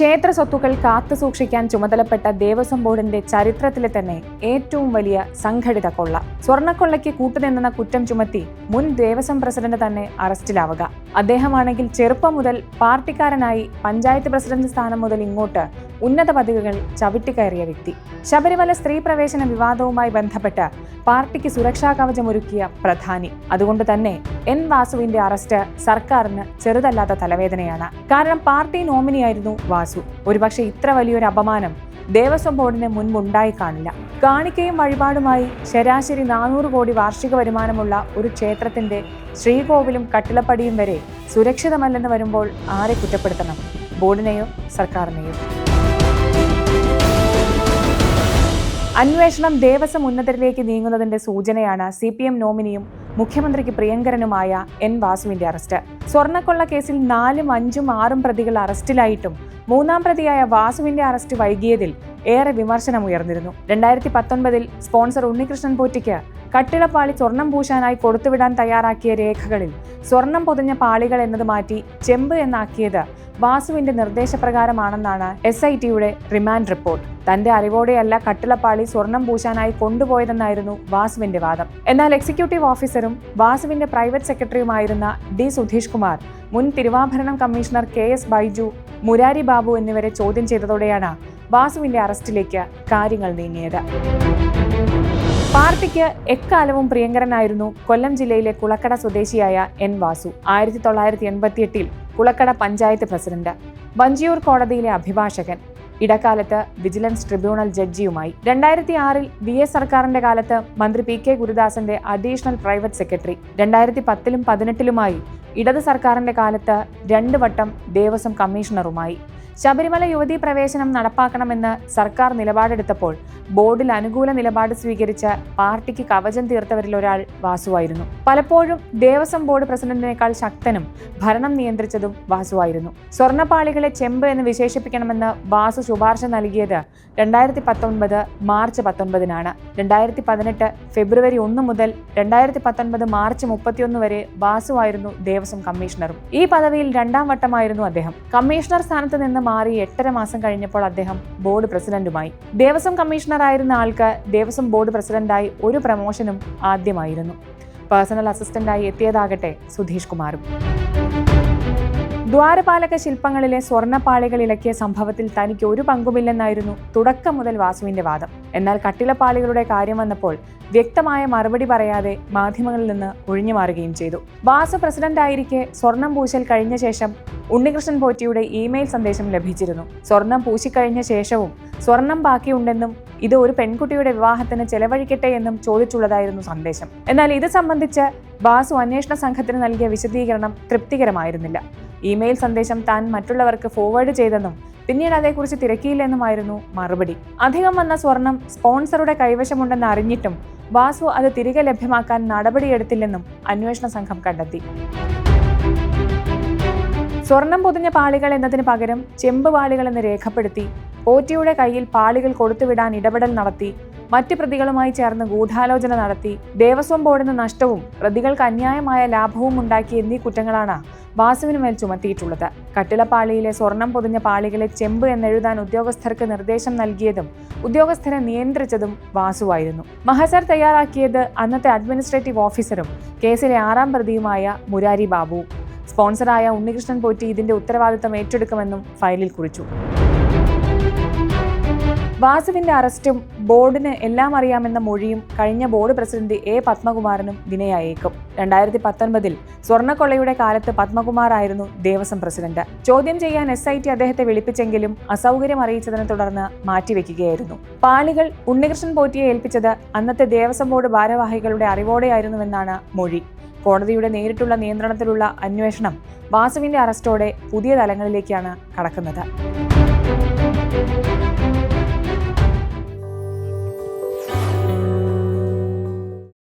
ക്ഷേത്ര സ്വത്തുക്കൾ കാത്തു സൂക്ഷിക്കാൻ ചുമതലപ്പെട്ട ദേവസ്വം ബോർഡിന്റെ ചരിത്രത്തിലെ തന്നെ ഏറ്റവും വലിയ സംഘടിത കൊള്ള. സ്വർണക്കൊള്ളയ്ക്ക് കൂട്ടുനിന്നെന്ന കുറ്റം ചുമത്തി മുൻ ദേവസ്വം പ്രസിഡന്റ് തന്നെ അറസ്റ്റിലാവുക. അദ്ദേഹമാണെങ്കിൽ ചെറുപ്പം മുതൽ പാർട്ടിക്കാരനായി പഞ്ചായത്ത് പ്രസിഡന്റ് സ്ഥാനം മുതൽ ഇങ്ങോട്ട് ഉന്നത പദവികൾ ചവിട്ടിക്കയറിയ വ്യക്തി. ശബരിമല സ്ത്രീ പ്രവേശന വിവാദവുമായി ബന്ധപ്പെട്ട് പാർട്ടിക്ക് സുരക്ഷാ കവചമൊരുക്കിയ പ്രധാനി. അതുകൊണ്ട് തന്നെ എൻ വാസുവിന്റെ അറസ്റ്റ് സർക്കാരിന് ചെറുതല്ലാത്ത തലവേദനയാണ്. കാരണം പാർട്ടി നോമിനിയായിരുന്നു വാസു. ഒരുപക്ഷെ ഇത്ര വലിയൊരു അപമാനം ദേവസ്വം ബോർഡിന് മുൻപുണ്ടായി കാണില്ല. കാണിക്കയും വഴിപാടുമായി ശരാശരി നാനൂറ് കോടി വാർഷിക വരുമാനമുള്ള ഒരു ക്ഷേത്രത്തിന്റെ ശ്രീകോവിലും കട്ടിളപ്പടിയും വരെ സുരക്ഷിതമല്ലെന്ന് വരുമ്പോൾ ആരെ കുറ്റപ്പെടുത്തണം? ബോർഡിനെയോ സർക്കാരിനെയോ? അന്വേഷണം ദേവസ്വം ഉന്നതരിലേക്ക് നീങ്ങുന്നതിന്റെ സൂചനയാണ് സി പി എം നോമിനിയും മുഖ്യമന്ത്രിക്ക് പ്രിയങ്കരനുമായ എൻ വാസുവിന്റെ അറസ്റ്റ്. സ്വർണക്കൊള്ള കേസിൽ നാലും അഞ്ചും ആറും പ്രതികൾ അറസ്റ്റിലായിട്ടും മൂന്നാം പ്രതിയായ വാസുവിന്റെ അറസ്റ്റ് വൈകിയതിൽ ഏറെ വിമർശനമുയർന്നിരുന്നു രണ്ടായിരത്തി പത്തൊൻപതിൽ സ്പോൺസർ ഉണ്ണികൃഷ്ണൻ പോറ്റിക്ക് കട്ടിളപ്പാളി സ്വർണം പൂശാനായി കൊടുത്തുവിടാൻ തയ്യാറാക്കിയ രേഖകളിൽ സ്വർണം പൊതിഞ്ഞ പാളികൾ എന്നത് മാറ്റി ചെമ്പ് എന്നാക്കിയത് വാസുവിന്റെ നിർദ്ദേശപ്രകാരമാണെന്നാണ് എസ് ഐ ടിയുടെ റിമാൻഡ് റിപ്പോർട്ട്. തന്റെ അറിവോടെയല്ല കട്ടിളപ്പാളി സ്വർണം പൂശാനായി കൊണ്ടുപോയതെന്നായിരുന്നു വാസുവിന്റെ വാദം. എന്നാൽ എക്സിക്യൂട്ടീവ് ഓഫീസറും വാസുവിന്റെ പ്രൈവറ്റ് സെക്രട്ടറിയുമായിരുന്ന ഡി സുധീഷ് കുമാർ മുൻ തിരുവാഭരണം commissioner K S Baiju Murari Babu എന്നിവരെ ചോദ്യം ചെയ്തതോടെയാണ് വാസുവിന്റെ അറസ്റ്റിലേക്ക് കാര്യങ്ങൾ നീങ്ങിയത്. പാർട്ടിക്ക് എക്കാലവും പ്രിയങ്കരനായിരുന്നു കൊല്ലം ജില്ലയിലെ കുളക്കട സ്വദേശിയായ എൻ വാസു. ആയിരത്തി തൊള്ളായിരത്തി എൺപത്തിയെട്ടിൽ കുളക്കട പഞ്ചായത്ത് പ്രസിഡന്റ്. വഞ്ചിയൂർ കോടതിയിലെ അഭിഭാഷകൻ. ഇടക്കാലത്ത് വിജിലൻസ് ട്രിബ്യൂണൽ ജഡ്ജിയുമായി. രണ്ടായിരത്തി ആറിൽ വി എസ് സർക്കാരിന്റെ കാലത്ത് മന്ത്രി പി കെ ഗുരുദാസന്റെ അഡീഷണൽ പ്രൈവറ്റ് സെക്രട്ടറി. രണ്ടായിരത്തി പത്തിലും പതിനെട്ടിലുമായി ഇടത് സർക്കാരിന്റെ കാലത്ത് രണ്ട് വട്ടം ദേവസ്വം കമ്മീഷണറുമായി. ശബരിമല യുവതീ പ്രവേശനം നടപ്പാക്കണമെന്ന് സർക്കാർ നിലപാടെടുത്തപ്പോൾ ബോർഡിൽ അനുകൂല നിലപാട് സ്വീകരിച്ച പാർട്ടിക്ക് കവചം തീർത്തവരിൽ ഒരാൾ വാസുവായിരുന്നു. പലപ്പോഴും ദേവസ്വം ബോർഡ് പ്രസിഡന്റിനേക്കാൾ ശക്തനും ഭരണം നിയന്ത്രിച്ചതും വാസുവായിരുന്നു. സ്വർണപ്പാളികളെ ചെമ്പ് എന്ന് വിശേഷിപ്പിക്കണമെന്ന് വാസു ശുപാർശ നൽകിയത് രണ്ടായിരത്തി പത്തൊൻപത് മാർച്ച് പത്തൊൻപതിനാണ്. രണ്ടായിരത്തി പതിനെട്ട് ഫെബ്രുവരി ഒന്ന് മുതൽ രണ്ടായിരത്തി പത്തൊൻപത് മാർച്ച് മുപ്പത്തിയൊന്ന് വരെ വാസുവായിരുന്നു ദേവസ്വം കമ്മീഷണറും. ഈ പദവിയിൽ രണ്ടാം വട്ടമായിരുന്നു അദ്ദേഹം. കമ്മീഷണർ സ്ഥാനത്ത് നിന്ന് മാറി എട്ടര മാസം കഴിഞ്ഞപ്പോൾ അദ്ദേഹം ബോർഡ് പ്രസിഡന്റുമായി. ദേവസ്വം കമ്മീഷണറായിരുന്ന ആൾക്ക് ദേവസ്വം ബോർഡ് പ്രസിഡന്റായി ഒരു പ്രമോഷനും ആദ്യമായിരുന്നു. പേഴ്സണൽ അസിസ്റ്റന്റായി എത്തിയതാകട്ടെ സുധീഷ് കുമാറും. ദ്വാരപാലക ശില്പങ്ങളിലെ സ്വർണപ്പാളികൾ ഇളക്കിയ സംഭവത്തിൽ തനിക്ക് ഒരു പങ്കുമില്ലെന്നായിരുന്നു തുടക്കം മുതൽ വാസുവിന്റെ വാദം. എന്നാൽ കട്ടിലപ്പാളികളുടെ കാര്യം വന്നപ്പോൾ വ്യക്തമായ മറുപടി പറയാതെ മാധ്യമങ്ങളിൽ നിന്ന് ഒഴിഞ്ഞു മാറുകയും ചെയ്തു. വാസു പ്രസിഡന്റായിരിക്കെ സ്വർണം പൂശൽ കഴിഞ്ഞ ശേഷം ഉണ്ണികൃഷ്ണൻ പോറ്റിയുടെ ഇമെയിൽ സന്ദേശം ലഭിച്ചിരുന്നു. സ്വർണം പൂശിക്കഴിഞ്ഞ ശേഷവും സ്വർണം ബാക്കിയുണ്ടെന്നും ഇത് ഒരു പെൺകുട്ടിയുടെ വിവാഹത്തിന് ചെലവഴിക്കട്ടെ എന്നും ചോദിച്ചുള്ളതായിരുന്നു സന്ദേശം. എന്നാൽ ഇത് സംബന്ധിച്ച് വാസു അന്വേഷണ സംഘത്തിന് നൽകിയ വിശദീകരണം തൃപ്തികരമായിരുന്നില്ല. ഇമെയിൽ സന്ദേശം താൻ മറ്റുള്ളവർക്ക് ഫോർവേഡ് ചെയ്തെന്നും പിന്നീട് അതേക്കുറിച്ച് തിരക്കിയില്ലെന്നുമായിരുന്നു മറുപടി. അധികം വന്ന സ്വർണം സ്പോൺസറുടെ കൈവശമുണ്ടെന്ന് അറിഞ്ഞിട്ടും വാസു അത് തിരികെ ലഭ്യമാക്കാൻ നടപടിയെടുത്തില്ലെന്നും അന്വേഷണ സംഘം കണ്ടെത്തി. സ്വർണം പൊതിഞ്ഞ പാളികൾ എന്നതിന് പകരം ചെമ്പ് പാളികൾ എന്ന് രേഖപ്പെടുത്തി പോറ്റിയുടെ കയ്യിൽ പാളികൾ കൊടുത്തുവിടാൻ ഇടപെടൽ നടത്തി മറ്റ് പ്രതികളുമായി ചേർന്ന് ഗൂഢാലോചന നടത്തി ദേവസ്വം ബോർഡിന് നഷ്ടവും പ്രതികൾക്ക് അന്യായമായ ലാഭവും ഉണ്ടാക്കി എന്നീ കുറ്റങ്ങളാണ് വാസുവിന് മേൽ ചുമത്തിയിട്ടുള്ളത്. കട്ടിളപ്പാളിയിലെ സ്വർണം പൊതിഞ്ഞ പാളികളെ ചെമ്പ് എന്നെഴുതാൻ ഉദ്യോഗസ്ഥർക്ക് നിർദ്ദേശം നൽകിയതും ഉദ്യോഗസ്ഥരെ നിയന്ത്രിച്ചതും വാസുവായിരുന്നു. മഹസർ തയ്യാറാക്കിയത് അന്നത്തെ അഡ്മിനിസ്ട്രേറ്റീവ് ഓഫീസറും കേസിലെ ആറാം പ്രതിയുമായ മുരാരി ബാബു സ്പോൺസറായ ഉണ്ണികൃഷ്ണൻ പോറ്റി ഇതിന്റെ ഉത്തരവാദിത്തം ഏറ്റെടുക്കുമെന്നും ഫയലിൽ കുറിച്ചു. വാസുവിന്റെ അറസ്റ്റും ബോർഡിന് എല്ലാം അറിയാമെന്ന മൊഴിയും കഴിഞ്ഞ ബോർഡ് പ്രസിഡന്റ് എ പത്മകുമാറിനും വിനയായേക്കും. രണ്ടായിരത്തി പത്തൊൻപതിൽ സ്വർണക്കൊള്ളയുടെ കാലത്ത് പത്മകുമാർ ആയിരുന്നു ദേവസ്വം പ്രസിഡന്റ്. ചോദ്യം ചെയ്യാൻ എസ് ഐ ടി അദ്ദേഹത്തെ വിളിപ്പിച്ചെങ്കിലും അസൗകര്യം അറിയിച്ചതിനെ തുടർന്ന് മാറ്റിവെക്കുകയായിരുന്നു. പാളികൾ ഉണ്ണികൃഷ്ണൻ പോറ്റിയെ ഏൽപ്പിച്ചത് അന്നത്തെ ദേവസ്വം ബോർഡ് ഭാരവാഹികളുടെ അറിവോടെയായിരുന്നുവെന്നാണ് മൊഴി. കോടതിയുടെ നേരിട്ടുള്ള നിയന്ത്രണത്തിലുള്ള അന്വേഷണം വാസുവിന്റെ അറസ്റ്റോടെ പുതിയ തലങ്ങളിലേക്കാണ് കടക്കുന്നത്.